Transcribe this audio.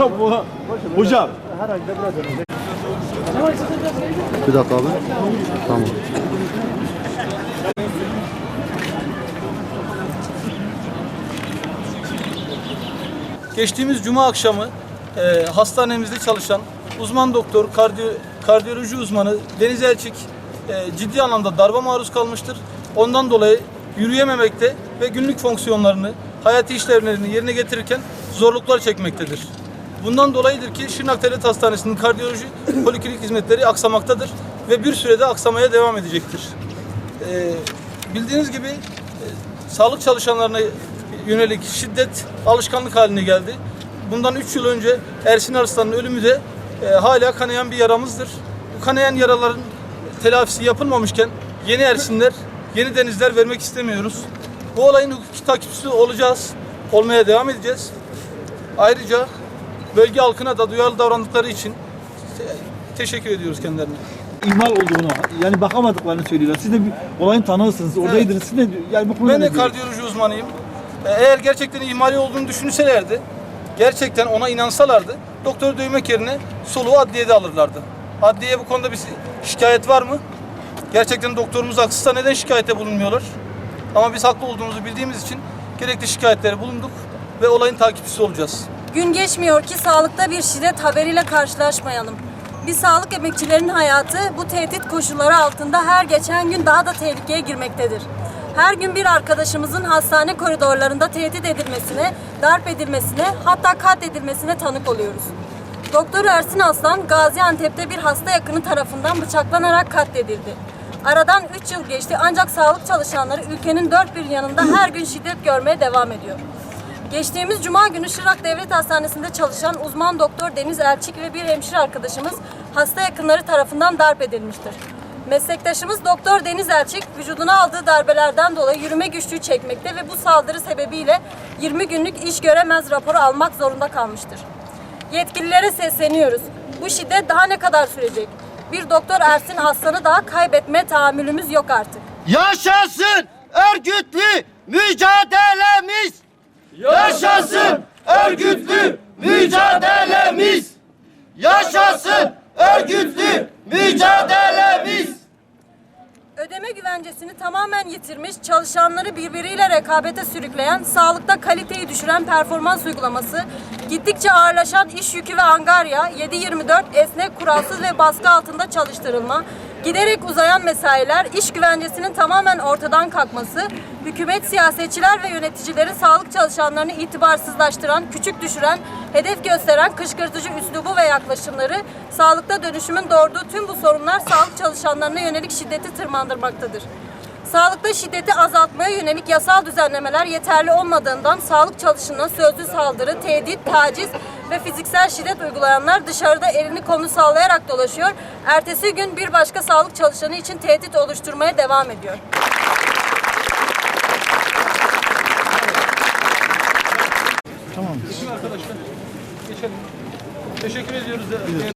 ya bu hocam. Herhalde. Bir dakika abi. Tamam. Geçtiğimiz cuma akşamı e, hastanemizde çalışan uzman doktor, kardiyo, kardiyoloji uzmanı Deniz Elçik e, ciddi anlamda darba maruz kalmıştır. Ondan dolayı yürüyememekte ve günlük fonksiyonlarını, hayati işlevlerini yerine getirirken zorluklar çekmektedir. Bundan dolayıdır ki Şırnak Devlet Hastanesi'nin kardiyoloji poliklinik hizmetleri aksamaktadır ve bir sürede aksamaya devam edecektir. E, bildiğiniz gibi e, sağlık çalışanlarına yönelik şiddet alışkanlık haline geldi. Bundan 3 yıl önce Ersin Arslan'ın ölümü de e, hala kanayan bir yaramızdır. Bu kanayan yaraların telafisi yapılmamışken yeni Ersinler, yeni denizler vermek istemiyoruz. Bu olayın hukuki takipçisi olacağız, olmaya devam edeceğiz. Ayrıca bölge halkına da duyarlı davrandıkları için te- teşekkür ediyoruz kendilerine. ihmal olduğunu yani bakamadıklarını söylüyorlar. Siz de bir olayın tanığısınız, oradaydınız. Siz de yani bu konuda Ben de kardiyoloji uzmanıyım. E, Eğer gerçekten ihmali olduğunu düşünselerdi, gerçekten ona inansalardı, doktoru dövmek yerine soluğu adliyede alırlardı. Adliyeye bu konuda bir şikayet var mı? Gerçekten doktorumuz haksızsa neden şikayette bulunmuyorlar? Ama biz haklı olduğumuzu bildiğimiz için gerekli şikayetlere bulunduk ve olayın takipçisi olacağız. Gün geçmiyor ki sağlıkta bir şiddet haberiyle karşılaşmayalım. Biz sağlık emekçilerinin hayatı bu tehdit koşulları altında her geçen gün daha da tehlikeye girmektedir. Her gün bir arkadaşımızın hastane koridorlarında tehdit edilmesine, darp edilmesine, hatta katledilmesine tanık oluyoruz. Doktor Ersin Aslan, Gaziantep'te bir hasta yakını tarafından bıçaklanarak katledildi. Aradan 3 yıl geçti ancak sağlık çalışanları ülkenin dört bir yanında her gün şiddet görmeye devam ediyor. Geçtiğimiz cuma günü Şırak Devlet Hastanesi'nde çalışan uzman doktor Deniz Elçik ve bir hemşire arkadaşımız hasta yakınları tarafından darp edilmiştir. Meslektaşımız Doktor Deniz Elçik vücuduna aldığı darbelerden dolayı yürüme güçlüğü çekmekte ve bu saldırı sebebiyle 20 günlük iş göremez raporu almak zorunda kalmıştır. Yetkililere sesleniyoruz. Bu şiddet daha ne kadar sürecek? Bir doktor Ersin Aslan'ı daha kaybetme tahammülümüz yok artık. Yaşasın örgütlü mücadelemiz! Yaşasın örgütlü mücadelemiz! Yaşasın örgütlü mücadelemiz! Güvencesini tamamen yitirmiş, çalışanları birbiriyle rekabete sürükleyen, sağlıkta kaliteyi düşüren performans uygulaması, gittikçe ağırlaşan iş yükü ve angarya, 7-24 esnek, kuralsız ve baskı altında çalıştırılma, giderek uzayan mesailer, iş güvencesinin tamamen ortadan kalkması, hükümet, siyasetçiler ve yöneticilerin sağlık çalışanlarını itibarsızlaştıran, küçük düşüren, hedef gösteren kışkırtıcı üslubu ve yaklaşımları, sağlıkta dönüşümün doğurduğu tüm bu sorunlar sağlık çalışanlarına yönelik şiddeti tırmandırmaktadır. Sağlıkta şiddeti azaltmaya yönelik yasal düzenlemeler yeterli olmadığından sağlık çalışanına sözlü saldırı, tehdit, taciz ve fiziksel şiddet uygulayanlar dışarıda elini kolunu sallayarak dolaşıyor. Ertesi gün bir başka sağlık çalışanı için tehdit oluşturmaya devam ediyor. Geçelim. Teşekkür ediyoruz.